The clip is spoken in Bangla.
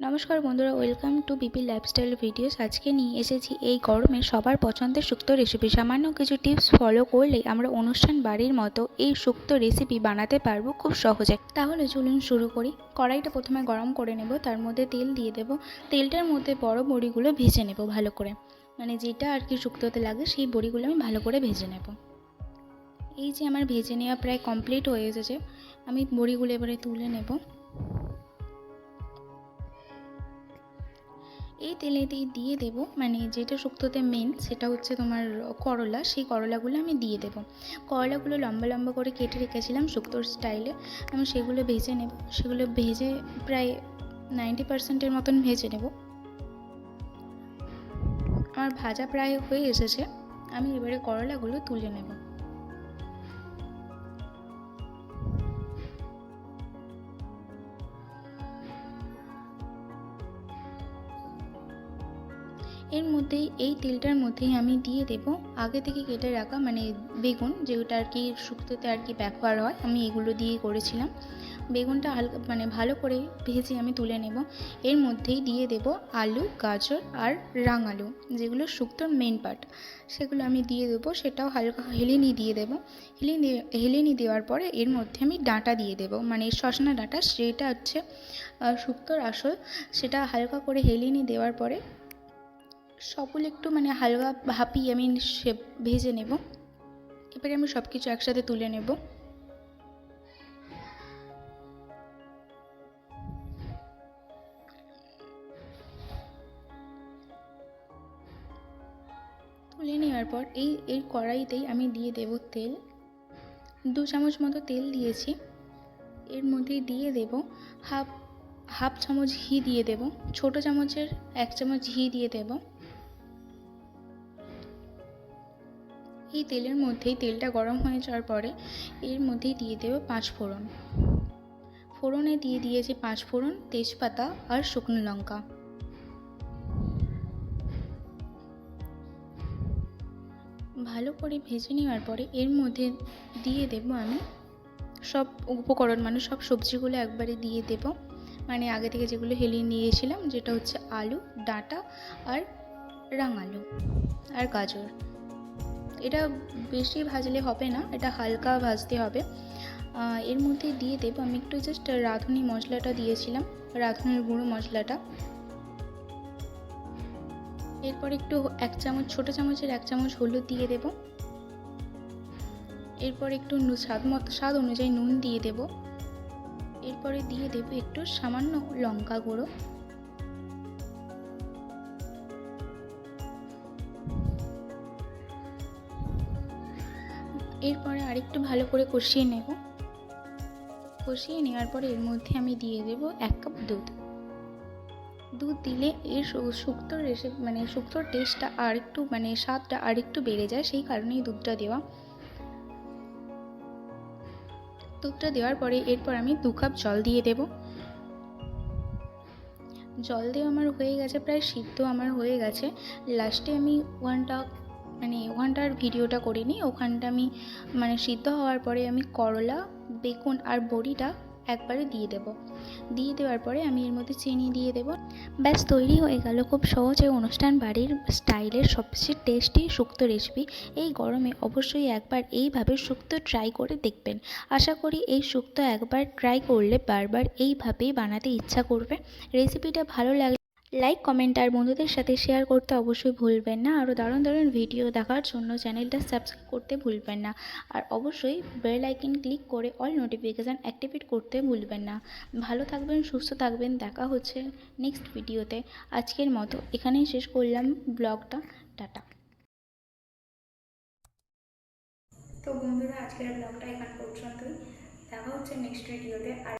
নমস্কার বন্ধুরা welcome to BP lifestyle videos আজকে নিয়ে এসেছি এই গরমে সবার পছন্দের শুক্তো রেসিপি সামান্য কিছু টিপস ফলো করলেই আমরা অনুষ্ঠান বাড়ির মতো এই শুক্তো রেসিপি বানাতে পারব খুব সহজে। তাহলে চলুন শুরু করি। কড়াইটা প্রথমে গরম করে নেব, তার মধ্যে তেল দিয়ে দেব। তেলটার মধ্যে বড় বড়িগুলো ভেজে নেব ভালো করে। মানে যেটা আর কি শুক্তোতে লাগে, সেই বড়িগুলো আমি ভালো করে ভেজে নেব। এই যে আমার ভেজে নেওয়া প্রায় কমপ্লিট হয়ে এসেছে। আমি বড়িগুলো এবারে তুলে নেব। এই তেলেতেই দিয়ে দেব মানে যেটা শুক্তোতে মেন সেটা হচ্ছে তোমার করলা, সেই করলাগুলো আমি দিয়ে দেব। করলাগুলো লম্বা লম্বা করে কেটে রেখেছিলাম শুক্তোর স্টাইলে আমি সেগুলো ভেজে নেব। সেগুলো ভেজে প্রায় নাইনটি পার্সেন্টের মতন ভেজে নেব। আমার ভাজা প্রায় হয়ে এসেছে, আমি এবারে করলাগুলো তুলে নেব। এর মধ্যেই, এই তেলটার মধ্যেই আমি দিয়ে দেব আগে থেকে কেটে রাখা মানে বেগুন, যেটা আর কি শুক্তোতে আর কি ব্যবহার হয়, আমি এগুলো দিয়েই করেছিলাম। বেগুনটা হালকা মানে ভালো করে ভেজে আমি তুলে নেব। এর মধ্যেই দিয়ে দেব আলু, গাজর আর রাঙালু, যেগুলো শুক্তোর মেন পার্ট সেগুলো আমি দিয়ে দেবো, সেটাও হালকা হেলেনি দিয়ে দেবো। হেলিনি, হেলেনি দেওয়ার পরে এর মধ্যে আমি ডাঁটা দিয়ে দেবো। মানে সসনা ডাঁটা, সেটা হচ্ছে শুক্তোর আসল, সেটা হালকা করে হেলেনি দেওয়ার পরে সকল একটু মানে হালকা ভাপিয়ে আমি সে ভেজে নেব। এবারে আমি সব কিছু একসাথে তুলে নেব। তুলে নেওয়ার পর এই এই কড়াইতেই আমি দিয়ে দেব তেল। দু চামচ মতো তেল দিয়েছি। এর মধ্যে দিয়ে দেব হাফ হাফ চামচ ঘি দিয়ে দেব। ছোট চামচের এক চামচ ঘি দিয়ে দেব। এই তেলের মধ্যেই তেলটা গরম হয়ে যাওয়ার পরে এর মধ্যেই দিয়ে দেবে পাঁচ ফোড়ন। ফোড়নে দিয়ে দিয়েছি পাঁচ ফোড়ন তেজপাতা আর শুকনো লঙ্কা। ভালো করে ভেজে নেওয়ার পরে এর মধ্যে দিয়ে দেব আমি সব উপকরণ মানে সব সবজিগুলো একবারে দিয়ে দেব। মানে আগে থেকে যেগুলো হেলিয়ে নিয়েছিলাম, যেটা হচ্ছে আলু, ডাঁটা আর রাঙালু আর গাজর। এটা বেশি ভাজলে হবে না, এটা হালকা ভাজতে হবে। এর মধ্যে দিয়ে দেবো, আমি একটু জাস্ট রাঁধুনি মশলাটা দিয়েছিলাম, রাঁধুনির গুঁড়ো মশলাটা। এরপর একটু এক চামচ, ছোটো চামচের এক চামচ হলুদ দিয়ে দেব। এরপর একটু স্বাদ মতো, স্বাদ অনুযায়ী নুন দিয়ে দেব। এরপরে দিয়ে দেব একটু সামান্য লঙ্কা গুঁড়ো। এরপরে আরেকটু ভালো করে কষিয়ে নেব। কষিয়ে নেওয়ার পরে এর মধ্যে আমি দিয়ে দেব এক কাপ দুধ। দুধ দিলে এর শুক্তোর রেসিপি মানে শুক্তোর টেস্টটা আর একটু মানে স্বাদটা আর একটু বেড়ে যায়, সেই কারণেই দুধটা দেওয়া। দুধটা দেওয়ার পরে এরপর আমি দু কাপ জল দিয়ে দেব। জল দিয়ে আমার হয়ে গেছে, প্রায় সিদ্ধ আমার হয়ে গেছে। লাস্টে আমি ওয়ান ওয়ানটা মানে ওখানটার ভিডিওটা করিনি, ওখানটা আমি মানে সিদ্ধ হওয়ার পরে আমি করলা, বেগুন আর বড়িটা একবারে দিয়ে দেব। দিয়ে দেওয়ার পরে আমি এর মধ্যে চিনি দিয়ে দেব। ব্যাস, তৈরি হয়ে গেল খুব সহজে অনুষ্ঠান বাড়ির স্টাইলের সবচেয়ে টেস্টি শুক্তো রেসিপি এই গরমে অবশ্যই একবার এইভাবে শুক্তো ট্রাই করে দেখবেন। আশা করি এই শুক্তো একবার ট্রাই করলে বারবার এইভাবেই বানাতে ইচ্ছা করবে। রেসিপিটা ভালো লাগলে লাইক কমেন্ট আর বন্ধুদের সাথে শেয়ার করতে অবশ্যই ভুলবেন না। আরও দারুণ দারুণ ভিডিও দেখার জন্য চ্যানেলটা সাবস্ক্রাইব করতে ভুলবেন না। আর অবশ্যই বেল আইকন ক্লিক করে অল নোটিফিকেশান অ্যাক্টিভেট করতে ভুলবেন না। ভালো থাকবেন, সুস্থ থাকবেন। দেখা হচ্ছে নেক্সট ভিডিওতে আজকের মতো এখানেই শেষ করলাম ব্লগটা টাটা। তো বন্ধুরা, আজকের ব্লগটা এখানে পর্যন্তই। দেখা হচ্ছে নেক্সট ভিডিওতে আর